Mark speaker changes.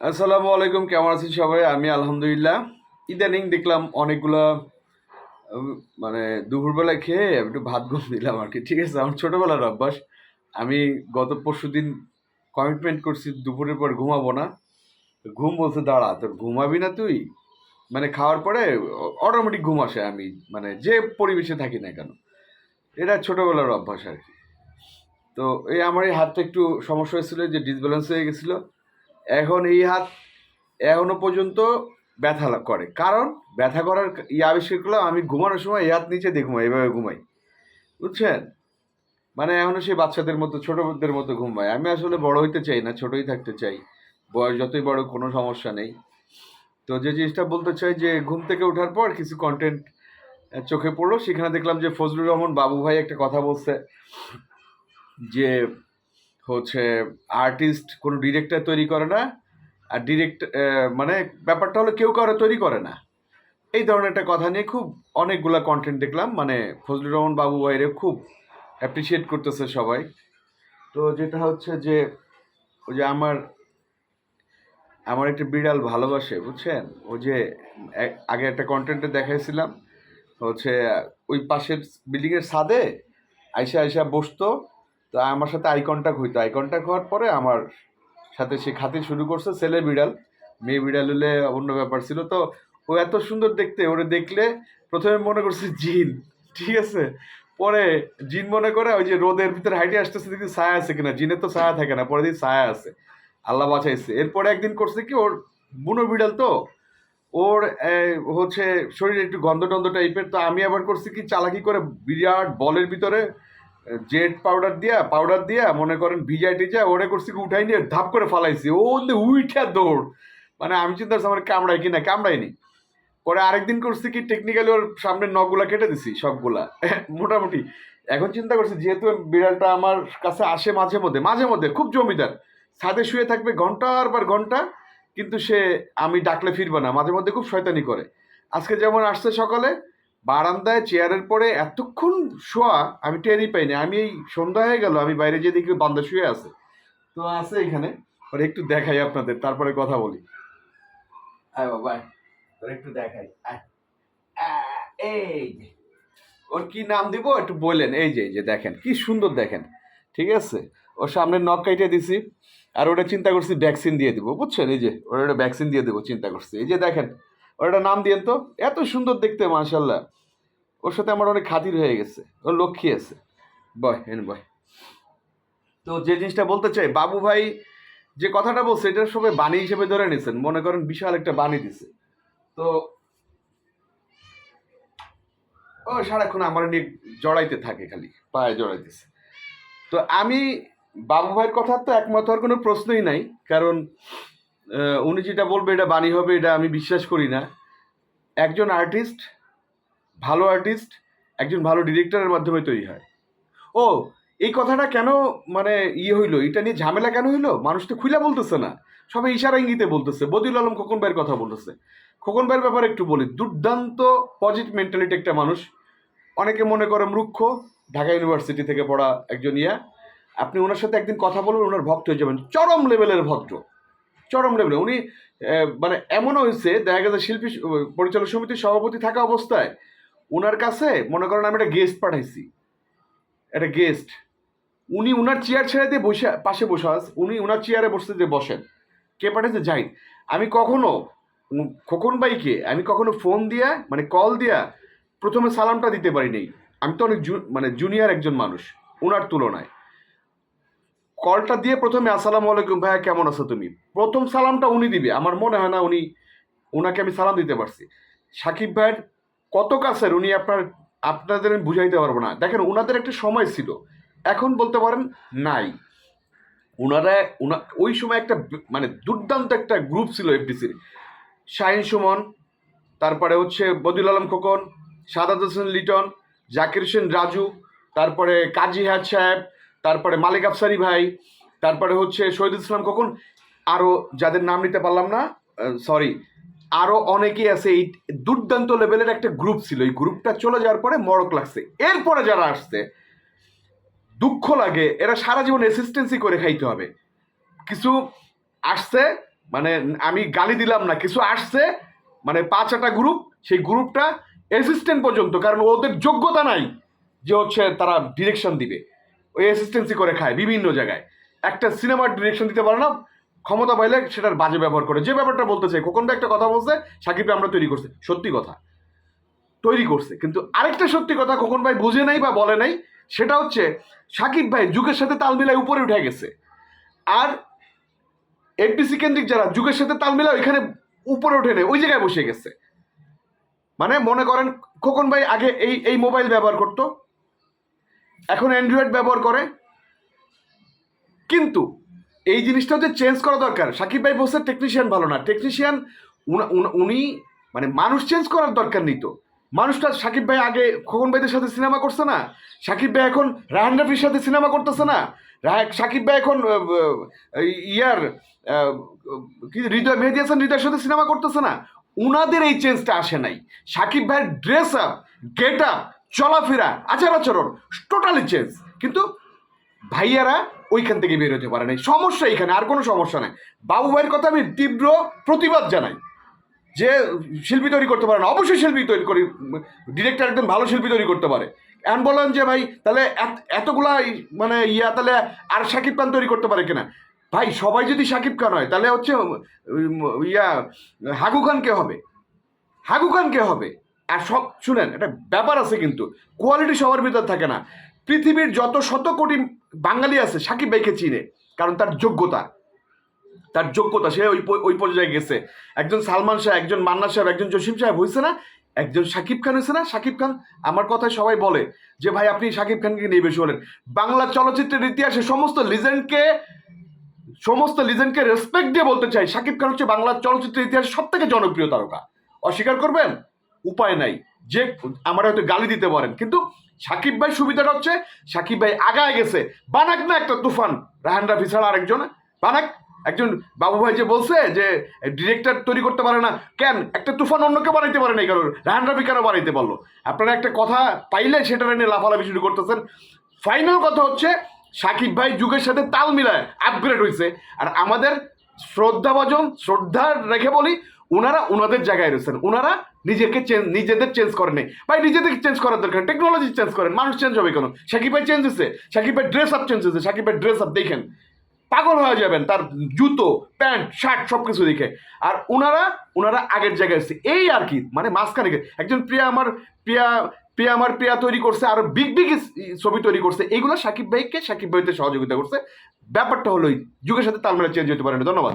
Speaker 1: আসসালামু আলাইকুম, কেমন আছেন সবাই? আমি আলহামদুলিল্লাহ। ইদানিং দেখলাম অনেকগুলো মানে দুপুরবেলা খেয়ে একটু ভাত ঘুম দিলাম আর কি। ঠিক আছে, আমার ছোটোবেলার অভ্যাস। আমি গত পরশু দিন কমিটমেন্ট করছি, দুপুরের পর ঘুমাবো না। ঘুম বলছে দাঁড়া, তোর ঘুমাবি না তুই? মানে খাওয়ার পরে অটোমেটিক ঘুম আসে আমি মানে যে পরিবেশে থাকি না কেন। এটা ছোটোবেলার অভ্যাস আর কি। তো এই আমার এই হাতটা একটু সমস্যা হয়েছিল যে ডিসব্যালেন্স হয়ে গেছিল। এখন এই হাত এখনও পর্যন্ত ব্যথা করে। কারণ ব্যথা করার ই আবিষ্কার করলাম, আমি ঘুমানোর সময় এই হাত নিচে দিয়ে ঘুমাই এভাবে ঘুমাই। বুঝছেন? মানে এখনও সেই বাচ্চাদের মতো, ছোটদের মতো ঘুমাই আমি আসলে বড় হইতে চাই না, ছোটই থাকতে চাই। বয়স যতই বড়, কোনো সমস্যা নেই। তো যে জিনিসটা বলতে চাই যে, ঘুম থেকে ওঠার পর কিছু কন্টেন্ট চোখে পড়ল। সেখানে দেখলাম যে, ফজলুর রহমান বাবু ভাই একটা কথা বলছে যে হচ্ছে আর্টিস্ট কোনো ডিরেক্টর তৈরি করে না, আর ডিরেক্ট মানে ব্যাপারটা হলো কেউ কারও তৈরি করে না। এই ধরনের একটা কথা নিয়ে খুব অনেকগুলা কন্টেন্ট দেখলাম মানে ফজলুর রহমান বাবু ভাইরে খুব অ্যাপ্রিসিয়েট করতেছে সবাই। তো যেটা হচ্ছে যে ওই যে আমার আমার একটা বিড়াল ভালোবাসে, বুঝছেন? ওই যে আগে একটা কন্টেন্টে দেখাইছিলাম, হচ্ছে ওই পাশের বিল্ডিংয়ের ছাদে আইসা আইসা বসতো তো আমার সাথে আই কন্ট্যাক্ট হইতো। আই কন্ট্যাক্ট হওয়ার পরে আমার সাথে সে খাতির শুরু করছে, ছেলে বিড়াল। মেয়ে বিড়াল হলে অন্য ব্যাপার ছিল। তো ও এত সুন্দর দেখতে, ওরে দেখলে প্রথমে মনে করছে জিন, ঠিক আছে? পরে জিন মনে করে ওই যে রোদের ভিতরে হাইটে আসতেছে, দেখি ছায়া আছে কিনা। জিনের তো ছায়া থাকে না, পরে দিন ছায়া আছে। আল্লাহ বাঁচাইছে। এরপরে একদিন করছে কি, ওর বুনো বিড়াল তো, ওর হচ্ছে শরীরে একটু গন্ধ টন্ধ টাইপের তো আমি আবার করছি কি, চালাকি করে বিরাট বলের ভিতরে জেড পাউডার দিয়া পাউডার দিয়া মনে করেন ভিজাই টিজা ওরে করছি কি উঠাই নিয়ে ধাপ করে ফালাইছি। ও উইঠা দৌড়। মানে আমি চিন্তা করছি, আমার কামড়াই কিনা কামড়াইনি পরে আরেকদিন করছি কি টেকনিক্যালি ওর সামনে নখগুলা কেটে দিছি, সবগুলা। মোটামুটি। এখন চিন্তা করছি, যেহেতু বিড়ালটা আমার কাছে আসে মাঝে মধ্যে মাঝে মধ্যে, খুব জমিদার। ছাদে শুয়ে থাকবে ঘণ্টার পর ঘণ্টা, কিন্তু সে আমি ডাকলে ফিরবে না, মাঝে মধ্যে খুব শয়তানি করে। আজকে যেমন আসছে সকালে বারান্দায় চেয়ারের পরে এতক্ষণ শোয়া আমি টেরই পাইনি। আমি এই সন্ধ্যা হয়ে গেল আমি বাইরে যে দেখি বান্দা শুয়ে আছে। তো আছে এখানে পরে একটু দেখাই আপনাদের তারপরে কথা বলি। আয় বাবা। তোর একটু দেখাই। এই যে। ওর কি নাম দিব? একটু বললেন এই যে এই যে দেখেন কি সুন্দর দেখেন। ঠিক আছে? ওর সামনে নখ কাইটে দিছি আর ওটা চিন্তা করছি ভ্যাকসিন দিয়ে দিব বুঝছেন? এই যে ওর একটা ভ্যাকসিন দিয়ে দেবো চিন্তা করছি। এই যে দেখেন ওর একটা নাম দিয়েন তো, এত সুন্দর দেখতে মাশাল্লাহ ওর সাথে আমার অনেক খাতির হয়ে গেছে ওর লক্ষ্মী আছে। Boy, an boy. তো যে জিনিসটা বলতে চাই, বাবু ভাই যে কথাটা বলছে এটা সবাই বাণী হিসেবে ধরে নিয়েছেন। মনে করেন বিশাল একটা বাণী দিছে। তো, ও সারাক্ষণ আমার নিয়ে জড়াইতে থাকে খালি, পায়ে জড়াইতেছে। তো আমি, বাবু ভাইয়ের কথা তো একমত হওয়ার কোনো প্রশ্নই নাই, কারণ উনি যেটা বলবে, এটা বাণী হবে, এটা আমি বিশ্বাস করি না। একজন আর্টিস্ট ভালো আর্টিস্ট একজন ভালো ডিরেক্টরের মাধ্যমে তৈরি হয়। ও, এই কথাটা কেন মানে ইয়ে হইল? এটা নিয়ে ঝামেলা কেন হইল? মানুষ তো খুলে বলতেছে না। সবাই ইশারা ইঙ্গিতে বলতেছে। বদিউল আলম খোকন ভাইয়ের কথা বলতেছে। খোকন ভাইয়ের ব্যাপারে একটু বলি। দুর্দান্ত পজিটিভ মেন্টালিটি একটা মানুষ। অনেকে মনে করে মূর্খ। ঢাকা ইউনিভার্সিটি থেকে পড়া একজন ইয়া। আপনি ওনার সাথে একদিন কথা বলবেন, ওনার ভক্ত হয়ে যাবেন। চরম লেভেলের ভদ্র। চরম লেভেলে। উনি মানে এমনও হয়েছে, দেখা গেছে শিল্পী পরিচালক সমিতির সভাপতি থাকা অবস্থায় ওনার কাছে মনে করেন আমি একটা গেস্ট পাঠাইছি। একটা গেস্ট উনি উনার চেয়ার ছেড়ে দিয়ে বসে, পাশে বসে আস, উনি উনার চেয়ারে বসতে দিয়ে বসেন। কে পাঠাইছে? যাই আমি কখনো খোকন ভাইকে, আমি কখনো ফোন দিয়া মানে কল দিয়া প্রথমে সালামটা দিতে পারি নাই আমি তো অনেক মানে জুনিয়র একজন মানুষ ওনার তুলনায়। কলটা দিয়ে প্রথমে, আসসালামু আলাইকুম ভাইয়া, কেমন আছো তুমি? প্রথম সালামটা উনি দিবে। আমার মনে হয় না উনি ওনাকে আমি সালাম দিতে পারছি। সাকিব ভাইয়ের কত কাছের, উনি আপনার, আপনাদের আমি বুঝাইতে পারব না। দেখেন ওনাদের একটা সময় ছিল। এখন বলতে পারেন, নাই। ওনারা ওনা ওই সময় একটা মানে দুর্দান্ত একটা গ্রুপ ছিল এফডিসির শাহিন সুমন, তারপরে হচ্ছে বদিউল আলম খোকন, সাদাত হোসেন লিটন, জাকির হোসেন রাজু, তারপরে কাজী হায়াত সাহেব তারপরে মালিক আফসারি ভাই, তারপরে হচ্ছে শহীদুল ইসলাম কখন আরও যাদের নাম নিতে পারলাম না সরি আরও অনেকেই আছে, এই দুর্দান্ত লেভেলের একটা গ্রুপ ছিল, এই গ্রুপটা চলে যাওয়ার পরে মরক লাগছে। এরপরে যারা আসছে, দুঃখ লাগে, এরা সারা জীবন এসিস্টেন্সি করে খাইতে হবে। কিছু আসছে মানে আমি গালি দিলাম না, কিছু আসছে মানে পাঁচ আটা গ্রুপ সেই গ্রুপটা অ্যাসিস্ট্যান্ট পর্যন্ত, কারণ ওদের যোগ্যতা নাই যে হচ্ছে তারা ডিরেকশন দিবে। ওই অ্যাসিস্ট্যান্সি করে খায় বিভিন্ন জায়গায়। একটা সিনেমার ডিরেকশন দিতে পারে না, ক্ষমতা পাইলে সেটার বাজে ব্যবহার করে। যে ব্যাপারটা বলতে চাই ভাই একটা কথা বলছে, সাকিবকে আমরা তৈরি করছি। সত্যি কথা। তৈরি করছে। কিন্তু আরেকটা সত্যি কথা খোকন ভাই বুঝে নাই বা বলে নাই, সেটা হচ্ছে সাকিব ভাই যুগের সাথে তাল মিলায় উপরে উঠে গেছে। আর এফডিসি কেন্দ্রিক যারা যুগের সাথে তাল মিলায় এখানে উপরে ওঠে নেই, ওই জায়গায় বসে গেছে। মানে মনে করেন খোকন ভাই আগে এই এই মোবাইল ব্যবহার করতো। এখন অ্যান্ড্রয়েড ব্যবহার করে। কিন্তু এই জিনিসটা হচ্ছে চেঞ্জ করা দরকার। সাকিব ভাই বলছে টেকনিশিয়ান ভালো না। টেকনিশিয়ান উনি মানে মানুষ চেঞ্জ করার দরকার নেই তো। মানুষটা সাকিব ভাই আগে খোকন ভাইদের সাথে সিনেমা করছে না। সাকিব ভাই এখন রাহান রফির সাথে সিনেমা করতেছে না। সাকিব ভাই এখন ইয়ার কি হৃদয়, মেহেদি হাসান হৃদয়ের সাথে সিনেমা করতেছে না। উনাদের এই চেঞ্জটা আসে নাই। সাকিব ভাইয়ের ড্রেস আপ গেট আপ চলাফেরা আচার আচরণ টোটালি চেঞ্জ কিন্তু ভাইয়ারা ওইখান থেকে বের হতে পারে নাই। সমস্যা এখানে, আর কোনো সমস্যা নাই। বাবু ভাইয়ের কথা আমি তীব্র প্রতিবাদ জানাই। যে শিল্পী তৈরি করতে পারে না। অবশ্যই শিল্পী তৈরি করি ডিরেক্টর একদম ভালো শিল্পী তৈরি করতে পারে। এখন বললেন যে ভাই, তাহলে এত- এতগুলা মানে ইয়া, তাহলে আর শাকিব খান তৈরি করতে পারে কিনা? ভাই, সবাই যদি শাকিব খান হয়, তাহলে হচ্ছে ইয়া, হাগু খান কে হবে। হাগু খান কে হবে। সব শুনেন, একটা ব্যাপার আছে কিন্তু কোয়ালিটি সবার ভিতর থাকে না। পৃথিবীর যত শত কোটি বাঙালি আছে, সাকিব ভাইকে চিনে, কারণ তার যোগ্যতা। তার যোগ্যতা, সে ওই ওই পর্যায়ে গেছে। একজন সালমান শাহ একজন মান্না সাহেব, একজন জসিম সাহেব হয়েছে না, একজন সাকিব খান হয়েছে না। সাকিব খান, আমার কথায় সবাই বলে যে, ভাই, আপনি সাকিব খানকে নিয়ে বেশি বলেন। বাংলা চলচ্চিত্রের ইতিহাসে সমস্ত লিজেন্ডকে সমস্ত লিজেন্ডকে রেসপেক্ট দিয়ে বলতে চাই, সাকিব খান হচ্ছে বাংলা চলচ্চিত্রের ইতিহাসে সব থেকে জনপ্রিয় তারকা। অস্বীকার করবেন? উপায় নাই। যে আমার হয়তো গালি দিতে পারেন, কিন্তু সাকিব ভাই সুবিধাটা হচ্ছে, সাকিব ভাই আগায় গেছে। বানাক না একটা তুফান রাহান রাফি ছাড়া আরেকজন। বানাক, একজন বাবু ভাই যে বলছে যে ডিরেক্টর তৈরি করতে পারে না, কেন? একটা তুফান অন্যকে বানাইতে পারে না কেন রাহান রাফি কেন বানাইতে পারল? আপনারা একটা কথা পাইলে সেটা নিয়ে লাফালাফি শুরু করতেছেন। ফাইনাল কথা হচ্ছে, সাকিব ভাই যুগের সাথে তাল মিলায় আপগ্রেড হয়েছে আর আমাদের শ্রদ্ধাভাজন শ্রদ্ধা রেখে বলি ওনারা ওনাদের জায়গায় রয়েছেন। ওনারা নিজেকে চেঞ্জ নিজেদের চেঞ্জ করেন। ভাই নিজেদের চেঞ্জ করার দরকার টেকনোলজি চেঞ্জ করেন। মানুষ চেঞ্জ হবে কেন? সাকিব ভাই চেঞ্জ হয়েছে। সাকিব ভাই ড্রেস আপ চেঞ্জ হয়েছে। সাকিব ভাই ড্রেস আপ দেখেন। পাগল হয়ে যাবেন। তার জুতো, প্যান্ট, শার্ট সব কিছু দেখে। আর ওনারা ওনারা আগের জায়গায় এসছে এই আর কি মানে মাঝখানে। একজন প্রিয়া আমার, প্রিয়া প্রিয়া আমার প্রিয়া তৈরি করছে। আর বিগ বিগ ছবি তৈরি করছে। এইগুলো সাকিব ভাইকে সাকিব ভাইতে সহযোগিতা করছে। ব্যাপারটা হলো যুগের সাথে তাল মেলা চেঞ্জ হতে পারে ধন্যবাদ।